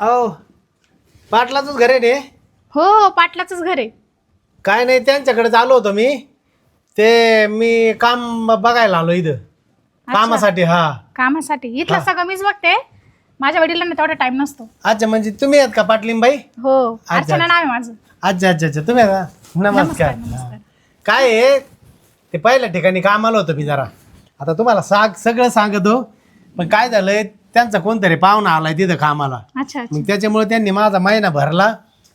अहो पाटलाचंच घर आहे रे. हो पाटलाच घर आहे. काय नाही त्यांच्याकडे आलो होतो मी. ते मी काम बघायला आलो इथं. कामासाठी हा. कामासाठी. इथलं सगळं मीच बघते. माझ्या वडिलांना तेवढा टाइम नसतो. अच्छा म्हणजे तुम्ही आहेत का पाटलीबाई? हो अच्छा. अर्चना नाव आहे माझं. अच्छा अच्छा अच्छा. तुम्ही आहेत का? नमस्कार नमस्कार. काय आहे ते पहिल्या ठिकाणी कामाला होतो मी जरा. आता तुम्हाला सांग सगळं सांगतो. पण काय झालंय? त्यांचा कोणतरी पाहुणा आलाय तिथं कामाला. अच्छा अच्छा. मग त्याच्यामुळे त्यांनी माझा महिना भरला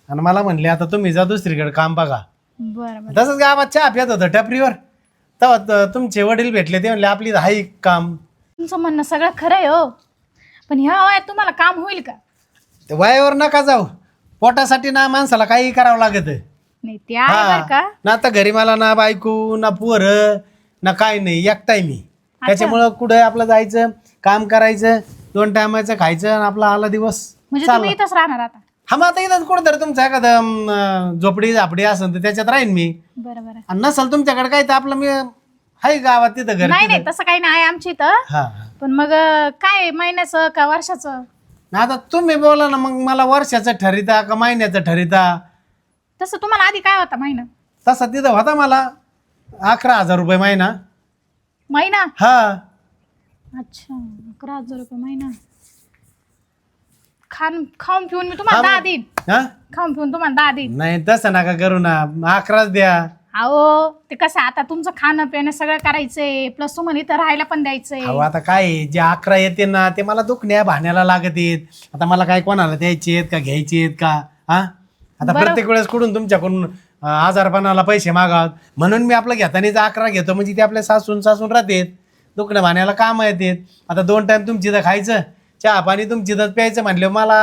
आणि मला म्हणले आता तुम्ही जा दुसरीकडे काम बघा. बरं बरं. तसंच गावात चहा पित होतं टपरीवर. तेव्हा त- तुमचे वडील भेटले ते म्हणले आपली हाई काम. तुमचं म्हणणं सगळं खरं आहे हो. पण ह्या वयात तुम्हाला काम होईल का? ते वयावर नका जाऊ. पोटासाठी ना माणसाला काही करावं लागत. नाही ते आहे बरं का. ना आता घरी मला ना बायको ना पोर ना काय नाही एकटाय मी. त्याच्यामुळं कुठं आपलं जायचं काम करायचं दोन टायमाचं खायचं आणि आपला आला दिवस. म्हणजे चालला. तुम्ही इथंच राहणार आता. हा मग आता इथं कुठं तर तुमचं एखादं अं, झोपडी झापडी असेल तर त्याच्यात राहीन मी. बरं बरं आणि नसेल तुमच्याकडे काय तर आपलं मी हाय गावात तिथं घर नाही. नाही तसं काही नाही आहे आमच्या इथं. हा हा. पण मग अं, काय महिन्याचं का वर्षाचं? आता तुम्ही बोला ना मग मला वर्षाचं ठरिता का महिन्याचं ठरिता? तसं तुम्हाला आधी काय होता महिना? तसा तिथं होता मला अकरा हजार रुपये महिना. महिना? हा. अच्छा अकरा हजार रुपये महिना. खान खाऊन पिऊन मी तुम्हाला दहा देईन. हा? खाऊन पिऊन तुम्हाला दहा देईन. नाही तसं नका करू ना. अकराच द्या. अहो ते कसं आता तुमचं खाणं पिणं सगळं करायचंय. प्लस तुम्हाला इथं राहायला पण द्यायचंय. अहो आता काय आहे, जे अकरा येते ना ते मला दुखण्या भाण्याला लागत आहेत आता मला काय कोणाला द्यायचे आहेत का घ्यायचे आहेत का? हा? आता बरं. प्रत्येक वेळेस कुठून तुमच्याकडून अं, आजारपणाला पैसे मागावत म्हणून मी आपलं घेतानीच अकरा घेतो म्हणजे ते आपल्या सासून सासून राहतेत. दुखणं भाण्याला काम येतात आता दोन टाइम तुमची इथं खायचं चहा पाणी तुमची इथं प्यायचं म्हणलं मला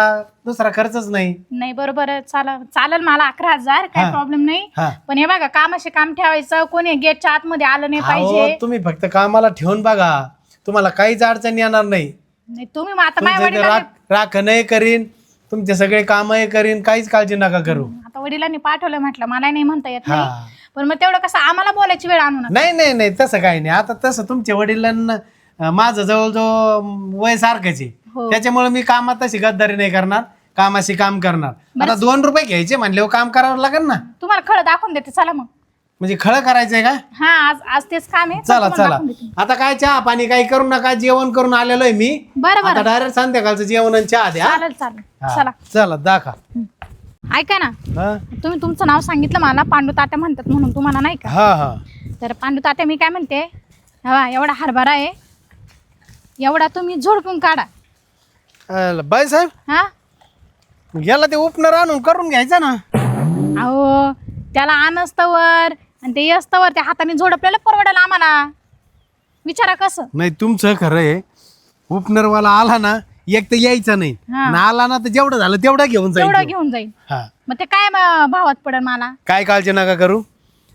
दुसरा खर्चच नाही. नाही बरोबर आहे, चालेल चालेल मला अकरा हजार काही. प्रॉब्लेम नाही. हा. पण हे बघा कामाशी काम ठेवायचं कोणी गेटच्या आतमध्ये आलं नाही अहो, पाहिजे. तुम्ही फक्त कामाला ठेवून बघा. तुम्हाला काहीच अडचण येणार नाही. नाही तुम्ही मग आता माझ्या वडिलांनी राख राखणही करीन. तुमचे सगळे कामही करीन काहीच काळजी नका करू. आता वडिलांनी पाठवलं म्हटलं मला नाही म्हणता येत नाही. पण मग तेवढं कसं आम्हाला बोलायची वेळ आणू नका. नाही नाही नाही तसं काही नाही. आता तसं तुमच्या वडिलांना अं, माझं जवळजवळ वय सारखंच आहे. हो. त्याच्यामुळे मी कामात तशी गद्दारी नाही करणार कामाशी काम करणार. आता दोन रुपये घ्यायचे म्हणले काम करावं लागेल ना? तुम्हाला खरं दाखवून देते चला मग. म्हणजे खळं करायचंय का? हा आज आज तेच काम आहे. चला तुम्हाला चला. दाखवून देते. आता काय चहा पाणी काही करू नका जेवण करून आलेलो आहे मी. बरं आता बरं डायरेक्ट संध्याकाळचं जेवण आणि चहा द्या. चालेल चालेल. हा. चला. चला दाखा. ऐका ना. हा? तुम्ही तुमचं नाव सांगितलं मला पांडू तात्या म्हणतात म्हणून. तुम्हाला नाही का? हा हा. तर पांडू तात्या मी काय म्हणते? हवा एवढा हरभरा आहे. एवढा तुम्ही झोडपून काढा. बाई साहेब हा? याला ते उपनर आणून करून घ्यायचं ना. अहो त्याला आणस्तवर आणि ते असतवर त्या हाताने झोडपलेलं परवडेल आम्हाला. विचारा कसं? नाही तुमचं खरं आहे उपनरवाला आला ना एक तर यायचा नाही. हा. आणि आला ना तर जेवढं झालं तेवढं घेऊन जाईल तेवढं तो. घेऊन जाईल. हा. मग ते काय म- भावात पडेल मला? काय काळजी नका करू.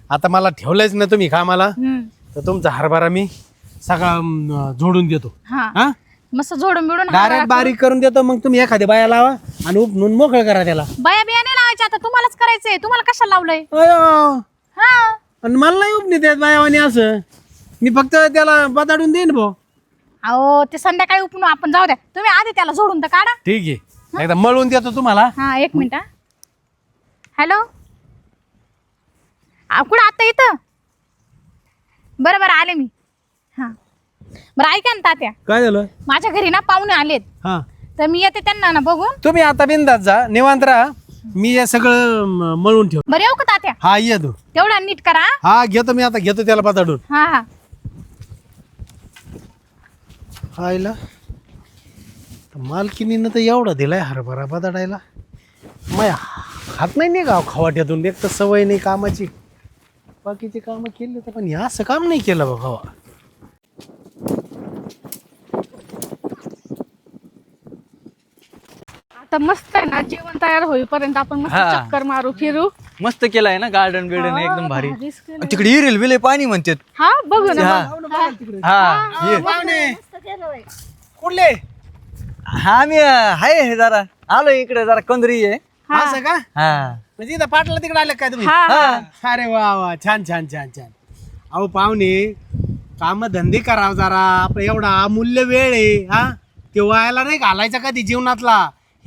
आता मला ठेवलंच ना तुम्ही कामाला. हम्म. तर तुमचा हरभरा मी सगळा अं, जोडून देतो. हा. हा? मस्त झोडून बिडून डायरेक्ट बारीक करून देतो मग तुम्ही एखाद्या बाया लावा आणि उपनून मोकळं करा त्याला. बाया बिया नाही लावायच्या आता तुम्हालाच करायचंय. तुम्हाला कशाला लावलंय? अयो. हा. आणि मला नाही उपनी देत बायावानी असं. मी फक्त त्याला बदाडून देईन भाऊ. अहो ते संध्याकाळी उपणू आपण जाऊ द्या. तुम्ही आधी त्याला झोडून तर काढा. ठीक आहे. एकदा मळून देतो तुम्हाला. हा एक मिनिट हॅलो? कुठं आता इथं? बरं बरं आले मी. हां. बरं ऐका ना तात्या. काय झालं? माझ्या घरी ना पाहुणे आलेत. हा. तर मी येते त्यांना ना बघून. तुम्ही आता बिंदात जा निवांत राहा. मी हे सगळं म- मळून ठेव बरं येऊ का तात्या? हा ये तू. तेवढा नीट करा. हा घेतो मी आता घेतो त्याला पताडून हा हा. मालकिनीनं तर एवढा दिलाय हरभरा बदाडायला. माय हात नाही नाही गाव खवाट्यातून एक तर सवय नाही कामाची. बाकीची कामं केली तर पण हे असं काम नाही केलं बा आता मस्त आहे ना जेवण तयार होईपर्यंत आपण मस्त हा. चक्कर मारू फिरू. मस्त केलाय ना गार्डन बिर्डन एकदम भारी. भारीच. तिकडे हिरेल विले पाणी म्हणतात. हा बघू ना हा. हा. ये. कुठले? हा मी हाय हे जरा. आलो इकडे जरा कंदरी आहे. असं का? हा. म्हणजे इथं पाटला तिकडे आले काय तुम्ही? हा. हा. अरे वा वा. छान छान छान छान. अहो पाहुणे काम धंदे करावं जरा. आपला एवढा अमूल्य वेळ आहे हा? ते व्हायला नाही घालायचा कधी जीवनातला.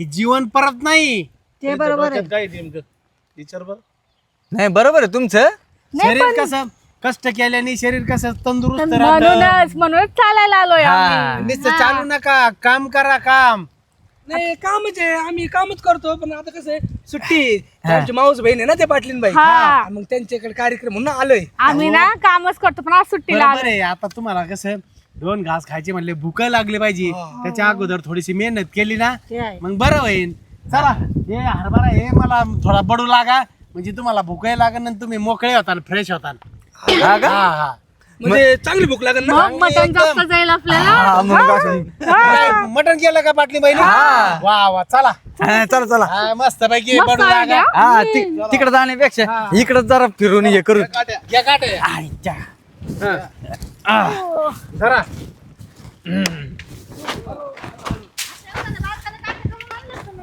हे जीवन परत नाही. ते बरोबर आहे. काय नेमकं? विचार बरं. नाही बरोबर आहे तुमचं. शरीर कसं कष्ट केल्याने शरीर कसं तंदुरुस्त राहतं? म्हणूनच म्हणूनच चालायला आलोय हा नुसतं चालू नका काम करा काम. नाही कामच आहे. आम्ही कामच करतो पण आता कसं आहे सुट्टी आमची माऊस बहीण आहे ना ते पाटलीन बाई हा. मग त्यांच्याकडे कार्यक्रम म्हणून आलोय. आम्ही ना कामच करतो पण आज सुट्टीला बरोबर आहे. आता तुम्हाला कसं दोन घास खायचे म्हणले भूक लागली पाहिजे. त्याच्या अगोदर थोडीशी मेहनत केली ना. मग बरं होईल चला हे हरभरा हे मला थोडा बडू लागा. म्हणजे तुम्हाला भूकही लागेल आणि तुम्ही मोकळे होता फ्रेश होता हा का? हा हा. म्हणजे चांगली भूक लागेल ना? मग मटण जास्त जाईल आपल्याला? हा, मग असं. काय, मटण केलं का पाटली बहिणी? वा वा चला. हा, चला चला. हा, मस्त पैकी मस्त बडू लागा. idea. हा तिकडे जाण्यापेक्षा इकडे जरा फिरून हे करू. या काटे आईच्या. धरा.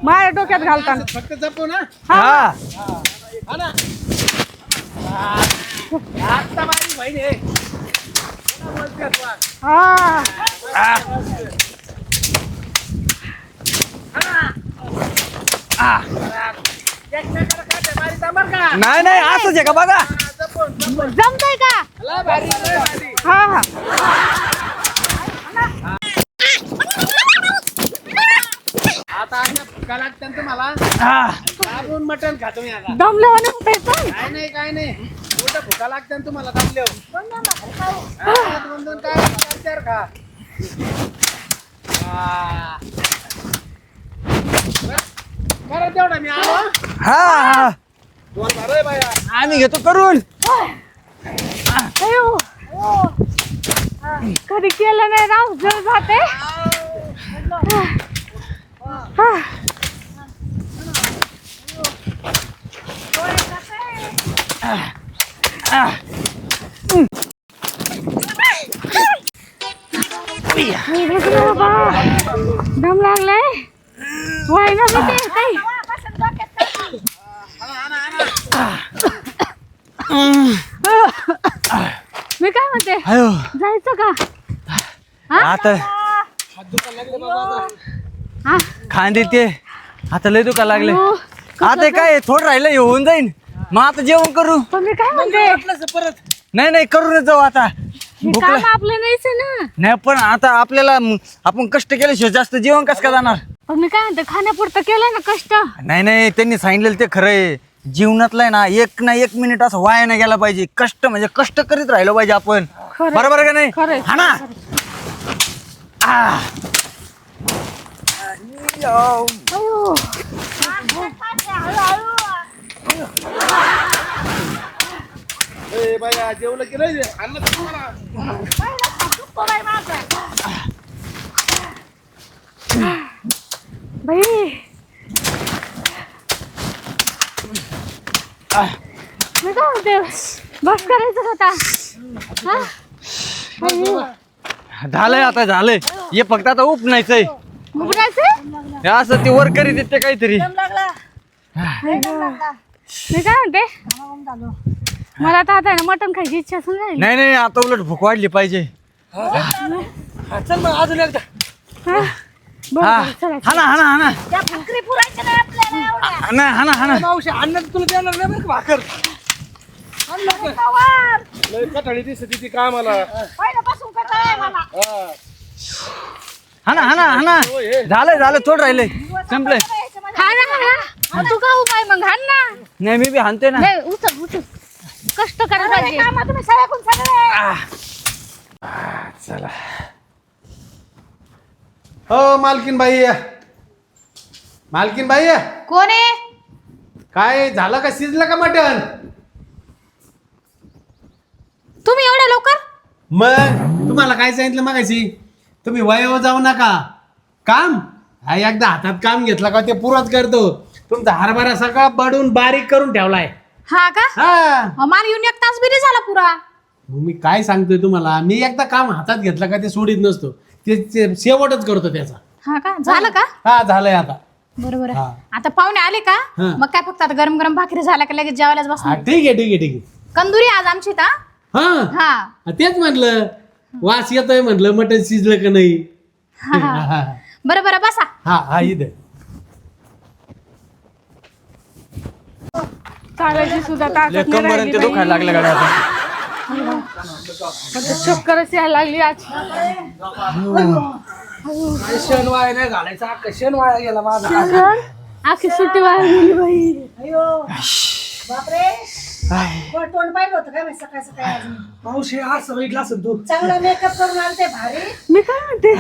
माझ्या डोक्यात घालताना. फक्त जपू ना. हा. हा. ना. आता माझी बहीण आहे. कोणा बोलतेस वा? हा. एकमेकाला काटे मारीता बरं का? नाही नाही असंच आहे का? बघा. जपून, जपून. जमतय का. हा हा आता लागतात तुम्हाला हा. दाबून मटण खातो मी आता दमले म्हणे कुठे पण काय नाही काय नाही कुठं भुका लागतात तुम्हाला दाबले दोन दोन काय चार चार खा. बरं तेवढा मी आलो हा हा दोन बाया आम्ही घेतो करून. कधी केलं नाही ना जळ जाते दम लागलाय वाय ना मी ते काही मी काय म्हणते अयो. जायचं का? आता हा? खांदे ते. आता लय दुखा लागले. हो. आता काय थोडं राहिलं हे होऊन जाईन. मग आता जेवण करू. पण मी काय म्हणते परत? नाही नाही करूनच जाऊ आता. हे भूक काम लाग- आपलं नाहीच आहे ना. नाही पण आता आपल्याला म- आपण कष्ट केल्याशिवाय जास्त जेवण कसं का जाणार? पण मी काय म्हणते खाण्यापुरतं केलंय ना कष्ट? नाही नाही त्यांनी सांगितलेलं ते खरं आहे. जीवनातलं आहे ना एक ना एक मिनिट असं वाया नाही गेला पाहिजे. कष्ट म्हणजे कष्ट करीत राहिलो पाहिजे आपण. खरंय. बरोबर आहे का नाही खरंय. हा ना आ. अयो. ए बाया जेवलं की नाही अन्न तुम्हाला बाई मी काय म्हणते बस करायचं होता हा? अयो. झालंय आता झालंय. हे फक्त आता उपनायचंय उघडायचं? हे असं ते वर करीत येते काहीतरी. मी काय म्हणते? मला तर आता आहे ना मटण खायची इच्छा असून राहिली नाही नाही आता उलट भूक वाढली पाहिजे. हा, चल मग अजून एकदा. हा? बरं, हा. चला. हा ना हा ना हा ना. हा ना हा ना हा ना. मावशी अन्न तुला देणार नाही बरं का भाकर? लय दिसते ती कामाला हा. ना हा ना हा ना. झालंय झालं थोडं राहिलंय संपलंय. हा ना हा ना. मग तू का उपाय मग? हाण ना. नाही मी बी हाणतोय ना. नाही उचल उचल. कष्ट करा पाहिजे तुम्ही चला. हो मालकीन बाई मालकीन बाई कोण आहे? काय झालं का? शिजलं का मटण? तुम्ही एवढ्या लवकर? मग? तुम्हाला काय सांगितलं मागायची तुम्ही वयावर जाऊ नका. काम? हा एकदा हातात काम घेतलं का ते पुरत करतो. तुमचा हरभरा सगळा बडून बारीक करून ठेवलाय. हा का? हा. मला येऊन एक तास बी नाही झाला पुरा. मग मी काय सांगतोय तुम्हाला? मी एकदा काम हातात घेतलं का ते सोडित नसतो. ते ते शेवटच करतो त्याचा. हा का? झालं का? हा झालंय आता. बरोबर आहे. हा. आता पाहुणे आले का? हा. मग काय फक्त आता गरम गरम भाकरी झाल्या का लगेच जेवायलाच हा बसणार ठीक आहे ठीक आहे ठीक आहे. कंदुरी आज आमची ता हा? हा. तेच म्हणलं. वास येतोय म्हणलं मटन शिजलं का नाही? बरं बरं बसा. हा हा इथे. चालायची सुद्धा बाई. आता. यायला लागली आज. क्षण नाही घालायचा. क्षण गेला माझा. अख्खी सुट्टी वाया गेली बाई. अयो बापरे कोण तोंड पाहिलं होतं काय माहिती? सकाळ सकाळी आज मी. मावशी असं बघितलं असेल तू. चांगला मेकअप करून आले ते भारी. मी काय म्हणते?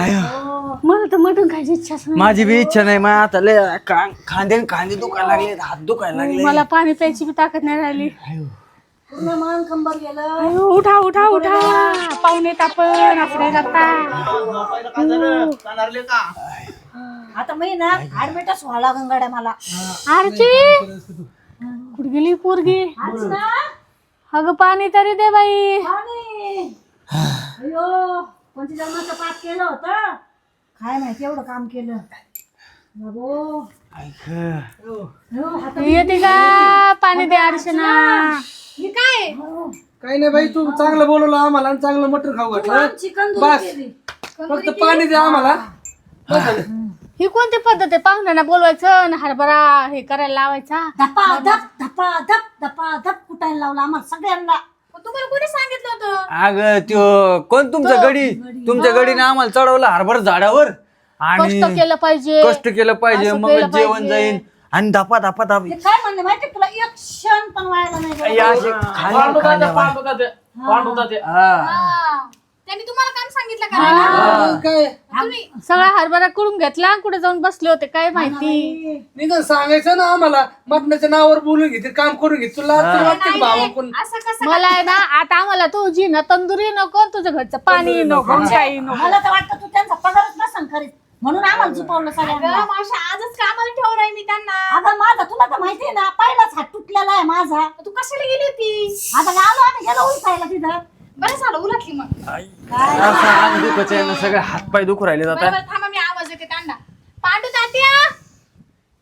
मला तर मटण खायची इच्छाच नाही. माझी बी इच्छा नाही मग आता लय का- खांदे खांदे दुखायला लागले हात दुखायला लागले. मला पाणी प्यायची बी ताकद नाही राहिली. पूर्ण मान कंबर गेलं. अयो, उठा उठा उठा. पाहुणे तापण करता आता मी ना ऍडमिटच व्हायला गंगाड्या मला. आरची कुठे गेली पोरगी? अगं पाणी तरी दे बाई. आणि अयो कोणत्या जन्माचं पाप केलं होतं. काय माहिती एवढं काम केलं. बाबो. अयो, हातात येते का? पाणी दे अर्चना. काय? काही नाही बाई तू चांगलं बोलवलं आम्हाला आणि चांगलं मटर खाऊ घातलं. चिकन बस. फक्त पाणी दे आम्हाला. बस झालं. ही कोणती पद्धत आहे? पाहुण्यांना बोलवायचं आणि हरभरा हे करायला लावायचा? धपा धप धपा धप धपा धप कुटायला लावला आम्हाला सगळ्यांना. तुम्हाला कोणी सांगितलं होतं? अग त्यो कोण तुमचं गडी? तुमच्या गडीने आम्हाला चढवलं हरभर झाडावर. आणि कष्ट केलं पाहिजे. कष्ट केलं पाहिजे असं मग केलं जेवण पाहिजे. जाईन. आणि धापा धापा धाप ते काय म्हणले माहिती तुला? एक क्षण पण व्हायला नाही गेलं. हा. हा. त्यांनी तुम्हाला काम सांगितलं काय? सगळा हरभरा करून घेतला कुठे जाऊन बसले होते काय माहिती? निघून सांगायचं ना आम्हाला मटणाच्या नावावर बोलून घेते काम करून घे तुला तुला वाटतं का भावा कोण मला आहे ना आता आम्हाला तुझी ना तंदुरी नको तुझं घरचं पाणी नको काही नको. मला तर वाटतं तू त्यांचा पगारच नसन करीत. म्हणून आम्हाला झुपवलं सगळ्यांना. आजच कामाला ठेवलाय मी त्यांना. अगं माझा तुला तर माहितीये ना पहिलाच हात तुटलेला आहे माझा. तू कशाला गेली होती? आता आलो आम्ही गेलो उलटायला तिथं. बरं झालं उलटली मग. असं अंग दुखत आहे ना सगळे हातपाय दुखू राहिले बरं आता. बरं थांबा मी आवाज येते त्यांना पांडू तात्या!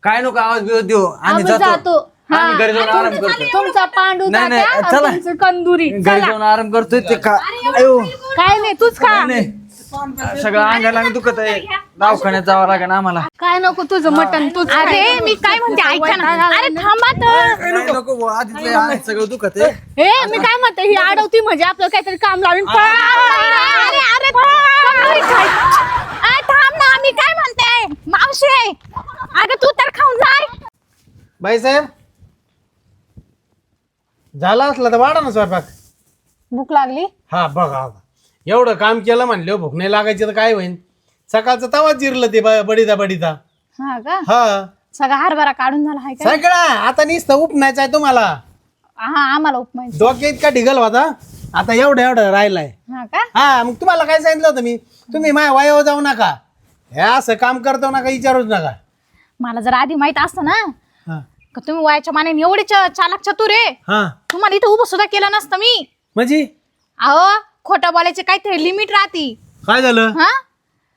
काय नको आवाज बिवाज देऊ. आम्ही आम्ही जातो. जातो. हा. आम्ही घरी जाऊन आराम करतो. तुमचा पांडू नाही, नाही, तात्या चला. आणि तुमचं कंदुरी घरी चला. जाऊन आराम करतोय ते का अयो. काय नाही तूच खा. नाही. सगळं अंगाला अंग दुखत आहे. दवाखान्यात जावं लागेल आम्हाला. काय नको तुझं मटण तूच अरे मी काय म्हणते ऐका ना. अरे थांबा तर. काय नको बुवा, आधीच लय अंग सगळं दुखत आहे. हे मी काय म्हणते ही अडवती म्हणजे आपलं काहीतरी काम लावून. पळा. अरे अरे. अरे, थांब ना मी काय म्हणते? मावशी अगं तू तर खाऊन जाय बाईसाहेब झाला असला तर वाढा ना स्वयंपाक. भूक लागली? हा बघा बघा. एवढं काम केलं म्हणले भूक नाही लागायची तर काय होईन? सकाळचं तवा जिरलं ते ब- बडीदा बडीदा. हा का? हा. सगळा हरभरा काढून झाला आहे का? सगळा. आता नुसतं उपनायचं आहे तुम्हाला. हा आम्हाला उपमाय डोक्यात इतका ढिगल होता. आता एवढं एवढं राहिलाय. हा का? हा मग तुम्हाला काय सांगितलं होतं मी? तुम्ही माझ्या वयावर जाऊ नका. हे असं काम करतो नका विचारूच नका. मला जर आधी माहीत असतं ना हा. का तुम्ही वयाच्या मानाने एवढे च- चालाक चतुर आहे? हा. तुम्हाला इथं उभं सुद्धा केलं नसतं मी. म्हणजे? अहो खोटं बोलायचे काहीतरी लिमिट राहती. काय झालं? हा?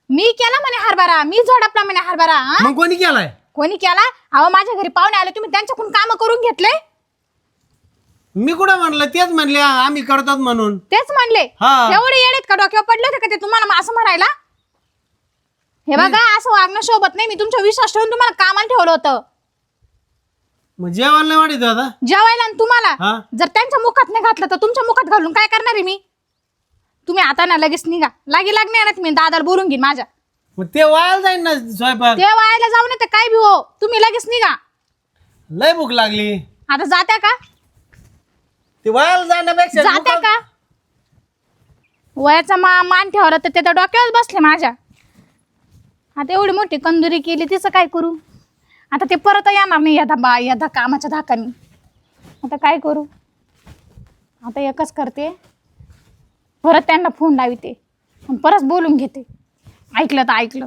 मी केला म्हणे हरभरा. मी झोडपला म्हणे हरभरा हा? मग कोणी केलाय? कोणी केला? अहो माझ्या घरी पाहुणे आले तुम्ही त्यांच्याकडून काम करून घेतले? मी कुठं म्हणलं? तेच म्हणले आम्ही करतात म्हणून. तेच म्हणले. हा. एवढे येडेत का डोक्यावर पडले होते का ते तुम्हाला मा- असं म्हणायला? हे बघा असं वागणं शोभत नाही. मी तुमच्या विश्वास ठेवून तुम्हाला कामाला ठेवलं होतं. मग जेवायला नाही वाटत आता? जेवायला आणि तुम्हाला? हा. जर त्यांच्या मुखात नाही घातलं तर तुमच्या मुखात घालून काय करणार आहे मी? तुम्ही आता ना लगेच निघा. लागी लागणार ना तुम्ही दादाला बोलून घेईन माझ्या. मग ते वायाला जाईन ना स्वयंपाक. ते वायाला जाऊ नये तर काय बी हो. तुम्ही लगेच निघा. लय भूक लागली. आता जात्या का? ते वायाला जाण्यापेक्षा जात्या का? वयाचा मा मान ठेवला तर ते तर डोक्यावर बसले माझ्या. आता एवढी मोठी कंदुरी केली तिचं काय करू? आता ते परत येणार नाही या धबा या धा कामाच्या धाकानी. आता काय करू? आता एकच करते. परत त्यांना फोन लावते. आणि परत बोलून घेते. ऐकलं तर ऐकलं.